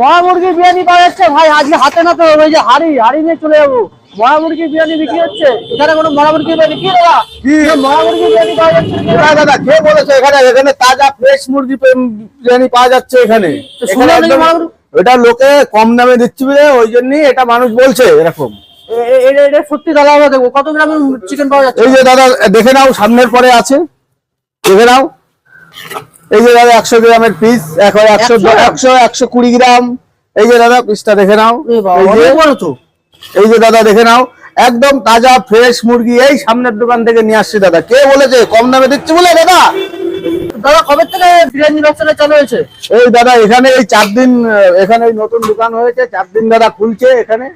মহা মুরগির বিরিয়ানি পাওয়া যাচ্ছে। ভাই আজকে হাতে না তো ওই যে হাড়ি হাড়ি নিয়ে চলে যাব। মহা মুরগির বিরিয়ানি বিক্রি হচ্ছে। এখানে কোনো মহা মুরগির বিরিয়ানি কি দাদা? কি? মুরগির বিরিয়ানি পাওয়া যাচ্ছে দাদা কে বলেছে? এখানে এখানে তাজা ফ্রেশ মুরগি বিরিয়ানি পাওয়া যাচ্ছে এখানে? এটা লোকে কম দামে দিচ্ছি বলে ওই জন্যই এটা মানুষ বলছে এরকম। এটা সত্যি দাদা আমরা দেখব। কত গ্রামের চিকেন পাওয়া যাচ্ছে? এই যে দাদা দেখে নাও সামনের পরে আছে। দেখে নাও। এই যে দাদা একশো গ্রামের পিস এখন একশো 100 একশো একশো কুড়ি গ্রাম। এই যে দাদা পিসটা দেখে নাও। এই যে দাদা দেখে নাও। একদম তাজা ফ্রেশ মুরগি এই সামনের দোকান থেকে নিয়ে আসছি দাদা। কে বলেছে? কম দামে দিচ্ছে বলে দাদা? দাদা কবে থেকে বিরিয়ানি ব্যবসাটা চালু হয়েছে? এই দাদা এখানে এই চার দিন এখানে এই নতুন দোকান হয়েছে। চার দিন দাদা খুলছে এখানে।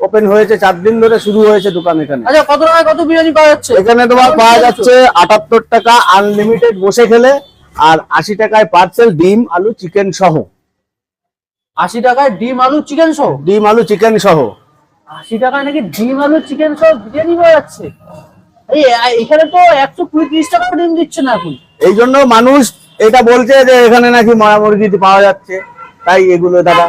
ওপেন হয়েছে চার দিন ধরে শুরু হয়েছে দোকান এখানে। আচ্ছা কত টাকায় কত বিরিয়ানি পাওয়া যাচ্ছে? এখানে তোমার পাওয়া যাচ্ছে আটাত্তর টাকা আনলিমিটেড বসে খেলে। আর আশি টাকায় পার্সেল ডিম আলু চিকেন সহ। আশি টাকায় ডিম আলু চিকেন সহ? ডিম আলু চিকেন সহ। আশি টাকায় নাকি ডিম আলু চিকেন সহ বিরিয়ানি পাওয়া যাচ্ছে? এই এখানে তো একশো কুড়ি তিরিশ টাকা ডিম দিচ্ছে না এখন। এই জন্য মানুষ এটা বলছে যে এখানে নাকি মরা মুরগি পাওয়া যাচ্ছে। তাই এগুলো দাদা।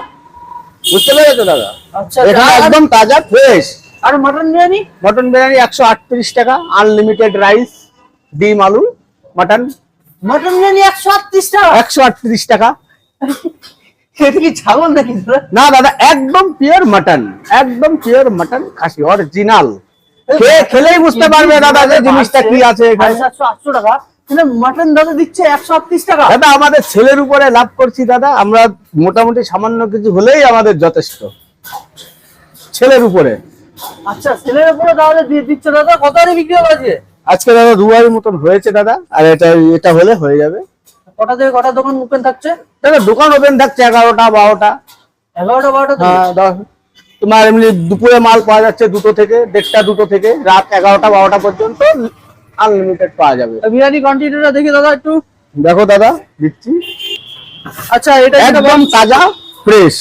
বুঝতে পেরেছ দাদা? আচ্ছা এখানে একদম তাজা ফ্রেশ আর মটন বিরিয়ানি? মটন বিরিয়ানি একশো আটত্রিশ টাকা আনলিমিটেড রাইস ডিম আলু মাটন মটন বিরিয়ানি একশো আটত্রিশ টাকা। একশো আটত্রিশ টাকা। কি ছাগল নাকি না দাদা একদম পিওর মাটন একদম পিওর মাটন খাসি অরিজিনাল খেলেই বুঝতে পারবে দাদা যে জিনিসটা কি আছে এখানে। সাতশো আটশো টাকা। কিন্তু মটন দাদা দিচ্ছে একশো আটত্রিশ টাকা। দাদা আমাদের ছেলের উপরে লাভ করছি দাদা। আমরা মোটামুটি সামান্য কিছু হলেই আমাদের যথেষ্ট। ছেলের উপরে। আচ্ছা ছেলের উপরে তাহলে দিয়ে দিচ্ছে দাদা। কত বিক্রি হবে আজকে দাদা দুবারের মতন হয়েছে দাদা আর এটা এটা হলে হয়ে যাবে। কটা থেকে কটা দোকান ওপেন থাকছে? দাদা দোকান ওপেন থাকছে এগারোটা বারোটা। এগারোটা বারোটা? হ্যাঁ তোমার এমনি দুপুরে মাল পাওয়া যাচ্ছে দুটো থেকে দেড়টা দুটো থেকে রাত এগারোটা বারোটা পর্যন্ত আনলিমিটেড পাওয়া যাবে। বিরিয়ানি কোয়ান্টিটিটা দেখি দাদা একটু। দেখো দাদা দিচ্ছি। আচ্ছা এটা একদম তাজা ফ্রেশ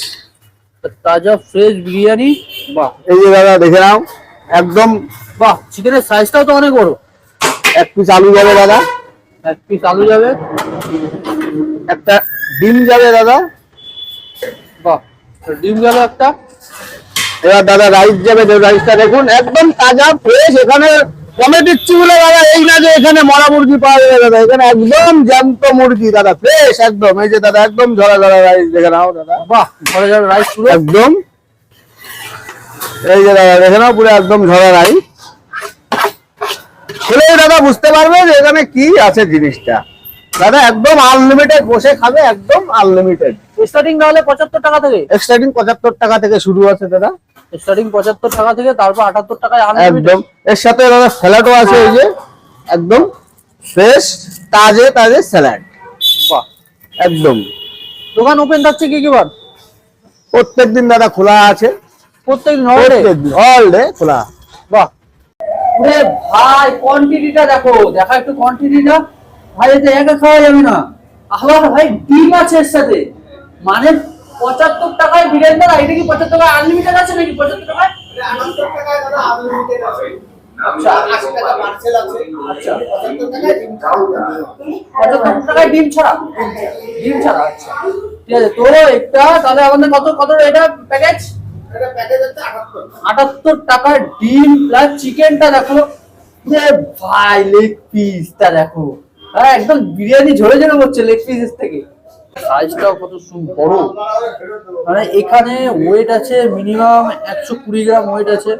তাজা ফ্রেশ বিরিয়ানি? বাহ। এই যে দাদা দেখে নাও। একদম বাহ চিকেনের সাইজটাও তো অনেক বড়। এক পিস আলু যাবে দাদা? এক পিস আলু যাবে। একটা ডিম যাবে দাদা? বাহ ডিম গেল একটা। এবার দাদা রাইস যাবে রাইসটা দেখুন একদম তাজা ফ্রেশ এখানে কমে দিচ্ছি বলে দাদা এই না যে এখানে মরা মুরগি পাওয়া যাবে দাদা এখানে একদম জ্যান্ত মুরগি দাদা ফ্রেশ একদম এই যে দাদা একদম ঝরা ঝরা রাইস দেখে নাও দাদা। বাহ ঘরে যাবে রাইস পুরো। একদম এই যে দাদা দেখে নাও পুরো একদম ঝরা রাইস খেলেই দাদা বুঝতে পারবে যে এখানে কি আছে জিনিসটা। দাদা একদম আনলিমিটেড বসে খাবে একদম আনলিমিটেড স্টার্টিং তাহলে পঁচাত্তর টাকা থেকে? এক্সট্রাটিং পঁচাত্তর টাকা থেকে শুরু আছে দাদা। স্টার্টিং পঁচাত্তর টাকা থেকে তারপর আটাত্তর টাকায় একদম। এর সাথে দাদা স্যালাডও আছে এই যে একদম ফ্রেশ তাজে তাজে স্যালাড বাহ। একদম। দোকান ওপেন থাকছে কি কি বার? প্রত্যেকদিন দাদা খোলা আছে। প্রত্যেক নয় অল ডে খোলা। বাহ। ওরে ভাই কোয়ান্টিটিটা দেখো। দেখা একটু কোয়ান্টিটিটা ভাই এতে একা খাওয়া যাবে না। আবার ভাই ডিম আছে এর সাথে। মানে পঁচাত্তর টাকায় বিরিয়ানি দাদা এটা কি পঁচাত্তর টাকায় আনলিমিটেড আছে নাকি পঁচাত্তর টাকায়? পঁচাত্তর টাকায় ডিম ছাড়া। ডিম ছাড়া? আচ্ছা। ঠিক আছে তো একটা তাহলে আমাদের কত কত এটা প্যাকেজ আটাত্তর। টাকার ডিম প্লাস চিকেনটা দেখো। ভাই লেগ পিসটা দেখো। হ্যাঁ একদম বিরিয়ানি ঝরে ঝরে পড়ছে লেগ পিসের থেকে। সাইজটাও কত বড়। মানে এখানে ওয়েট আছে মিনিমাম একশো কুড়ি গ্রাম ওয়েট আছে।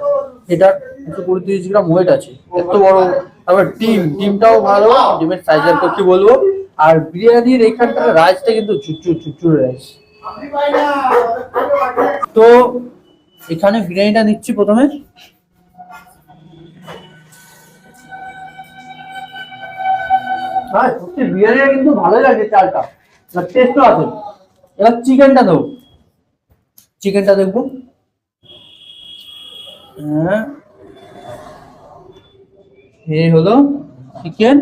এটার একশো কুড়ি তিরিশ গ্রাম ওয়েট আছে। এত বড়। তারপর ডিম। ডিমটাও ভালো, ডিমের সাইজের কথা কি বলব? আর বিরিয়ানির এখানটার রাইসটা কিন্তু চুচুর চুচুর রাইস তো এখানে বিরিয়ানিটা নিচ্ছি প্রথমে। হ্যাঁ সত্যি বিরিয়ানিটা কিন্তু ভালোই লাগে চালটা। টেস্টও আছে। এবার চিকেনটা দেবো। চিকেনটা দেখব। হ্যাঁ। এই হলো চিকেন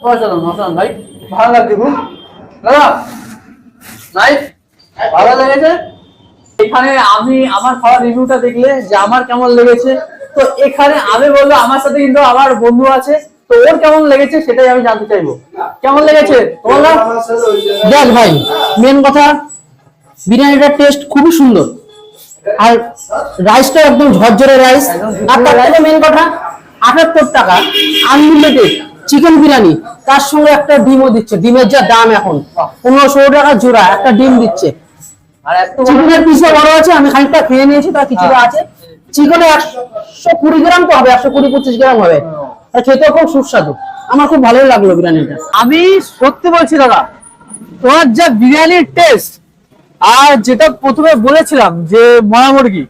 অসাধারণ অসাধারণ ভাই। ভালো লাগছে খুব। দাদা নাইস ভালো লেগেছে? এখানে আমি আমার খাওয়ার রিভিউটা দেখলে যে আমার কেমন লেগেছে। তো এখানে আমি বলব আমার সাথে কিন্তু আমার বন্ধু আছে। তো ওর কেমন লেগেছে সেটাই আমি জানতে চাইব। কেমন লেগেছে? তোমার দেখ ভাই মেন কথা বিরিয়ানিটার টেস্ট খুবই সুন্দর। আর রাইসটা একদম ঝরঝরে রাইস আর তার থেকে মেন কথা আটাত্তর টাকা আনলিমিটেড চিকেন বিরিয়ানি। তার সঙ্গে একটা ডিমও দিচ্ছে। ডিমের যা দাম এখন পনেরো ষোলো টাকা জোড়া একটা ডিম দিচ্ছে। বড়- চিকেনের পিসও বড় আছে আমি খানিকটা খেয়ে নিয়েছি তার কিছুটা আছে। চিকেনে একশো কুড়ি গ্রাম তো হবে একশো কুড়ি পঁচিশ গ্রাম হবে। আর খেতেও খুব সুস্বাদু। আমার খুব ভালোই লাগল বিরিয়ানিটা। আমি সত্যি বলছি দাদা তোমার যা বিরিয়ানির টেস্ট আর যেটা প্রথমে বলেছিলাম যে মরা মুরগি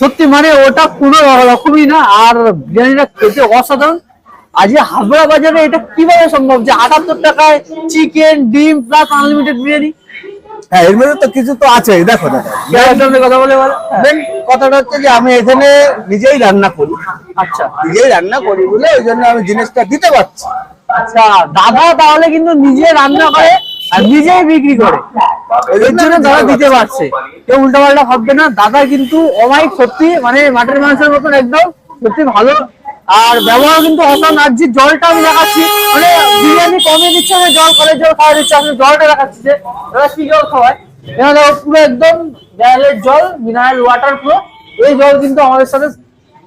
সত্যি মানে ওটা কোনো রকমই না আর বিরিয়ানিটা খেতে অসাধারণ। আজকে হাবড়া বাজারে এটা কীভাবে সম্ভব যে আটাত্তর টাকায় চিকেন ডিম প্লাস আনলিমিটেড বিরিয়ানি? হ্যাঁ এর মধ্যে তো কিছু তো দেখো দেখো। কথা বলে বলো? Main কথাটা হচ্ছে যে আমি এখানে নিজেই রান্না করি। আচ্ছা। নিজেই রান্না করি বলে ওই জন্য আমি জিনিসটা দিতে পারছি। আচ্ছা দাদা তাহলে কিন্তু নিজে রান্না করে আর নিজেই বিক্রি করে। এর জন্য দাদা দিতে পারছে। কেউ উল্টা পাল্টা ভাববে না। দাদা কিন্তু অমায়িক সত্যি মানে মাটির মানুষের মতন একদম সত্যি ভালো। আর ব্যবহার কিন্তু অসাধারণ। আর যে জলটা আমি দেখাচ্ছি মানে বিরিয়ানি কমে দিচ্ছে আমি জল কলের জল খাওয়া দিচ্ছে আমি জলটা দেখাচ্ছি যে দাদা কি জল খাওয়ায়? এখানে পুরো একদম মিনারেলের জল মিনারেল ওয়াটার পুরো এই জল কিন্তু আমাদের সাথে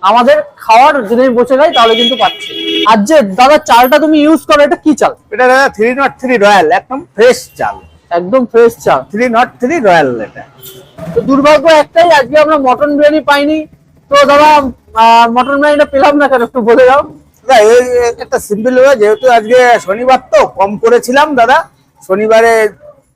আমাদের খাওয়ার যদি আমি বসে যাই তাহলে কিন্তু পাচ্ছি। আর যে দাদা চালটা তুমি ইউজ করো এটা কি চাল? এটা দাদা থ্রি নট থ্রি রয়্যাল একদম ফ্রেশ চাল। একদম ফ্রেশ চাল। থ্রি নট থ্রি রয়্যাল এটা। তো দুর্ভাগ্য একটাই আজকে আমরা মটন বিরিয়ানি পাইনি। তো দাদা মটন বিরিয়ানিটা পেলাম না কেন একটু বলে দাও। দাদা এই একটা সিম্পল ওয়ে যেহেতু আজকে শনিবার তো কম করেছিলাম দাদা। শনিবারে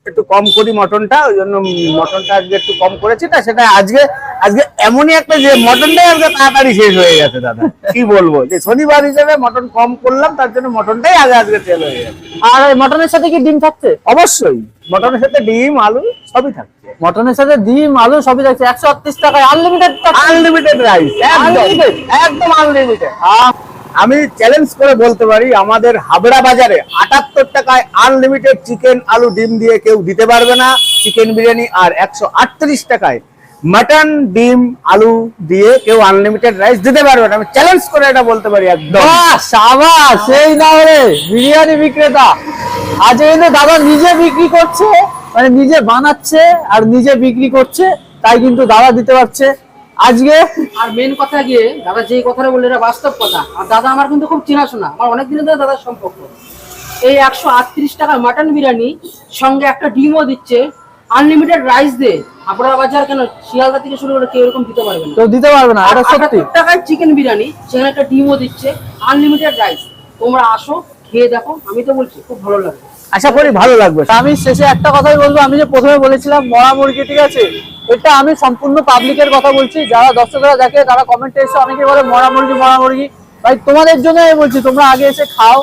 একটু কম করি মটনটা ওই জন্য মটনটা আজকে একটু কম করেছি। না সেটা আজকে আজকে এমনই একটা যে মটনটাই আজকে তাড়াতাড়ি শেষ হয়ে গেছে দাদা। কি বলব? যে শনিবার হিসেবে মটন কম করলাম তার জন্য মটনটাই আগে আজকে তেল হয়ে গেছে। আর মটনের সাথে কি ডিম থাকছে? অবশ্যই। মটনের সাথে ডিম আলু সবই থাকছে। মটনের সাথে ডিম আলু সবই থাকছে। একশো আটত্রিশ টাকায় আনলিমিটেড আনলিমিটেড রাইস একদম। একদম আনলিমিটেড আমি চ্যালেঞ্জ করে বলতে পারি আমাদের হাবড়া বাজারে আটাত্তর টাকায় আনলিমিটেড চিকেন আলু ডিম দিয়ে কেউ দিতে পারবে না। চিকেন বিরিয়ানি আর একশো আটত্রিশ টাকায় মাটন ডিম আলু দিয়ে কেউ আনলিমিটেড রাইস দিতে পারবে না। আমি চ্যালেঞ্জ করে এটা বলতে পারি একদম। বাহ সাবাস সেই না রে বিরিয়ানি বিক্রেতা। আজ কিন্তু দাদা নিজে বিক্রি করছে মানে নিজে বানাচ্ছে আর নিজে বিক্রি করছে তাই কিন্তু দাদা দিতে পারছে। আজকে আর মেন কথা গিয়ে দাদা যেই কথাটা বললে এটা বাস্তব কথা। আর দাদা আমার কিন্তু খুব চেনাশোনা। আমার অনেক দিনের ধরে দাদার সম্পর্ক। এই একশো আটত্রিশ টাকার মাটন বিরিয়ানি সঙ্গে একটা ডিমও দিচ্ছে আনলিমিটেড রাইস দে হাবড়া বাজার কেন শিয়ালদা থেকে শুরু করে কেউ এরকম দিতে পারবে না। কেউ দিতে পারবে না এটা সত্যি। টাকায় চিকেন বিরিয়ানি সেখানে একটা ডিমও দিচ্ছে আনলিমিটেড রাইস তোমরা আসো খেয়ে দেখো আমি তো বলছি খুব ভালো লাগবে। আশা করি ভালো লাগবে। আমি শেষে একটা কথাই বলব আমি যে প্রথমে বলেছিলাম মরা মুরগি ঠিক আছে? এটা আমি সম্পূর্ণ পাবলিকের কথা বলছি যারা দর্শকরা দেখে তারা কমেন্টে এসে অনেকে বলে মরা মুরগি মরা মুরগি। ভাই তোমাদের জন্য আমি বলছি তোমরা আগে এসে খাও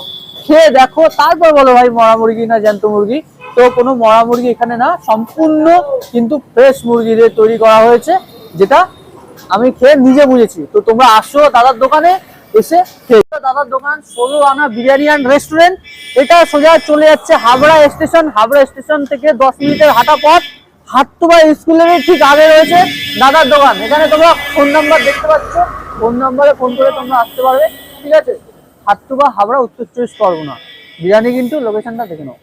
খেয়ে দেখো তারপর বলো ভাই মরা মুরগি না জ্যান্ত মুরগি। তো কোনো মরা মুরগি এখানে না, সম্পূর্ণ কিন্তু ফ্রেশ মুরগি দিয়ে তৈরি করা হয়েছে, যেটা আমি খেয়ে নিজে বুঝেছি। তো তোমরা আসো দাদার দোকানে, এসে খেয়ে দাদার দোকান ষোলো আনা বিরিয়ানি অ্যান্ড রেস্টুরেন্ট এটা সোজা চলে যাচ্ছে হাবড়া স্টেশন হাবড়া স্টেশন থেকে দশ মিনিটের হাঁটা পথ। হাট্টুবা স্কুলের ঠিক আগে রয়েছে দাদার দোকান। এখানে তোমরা ফোন নাম্বার দেখতে পাচ্ছ। ফোন নাম্বারে ফোন করে তোমরা আসতে পারবে। ঠিক আছে? হাট্টুবা হাবড়া উত্তর চব্বিশ পরগনা। বিরিয়ানি কিন্তু লোকেশনটা দেখে নাও।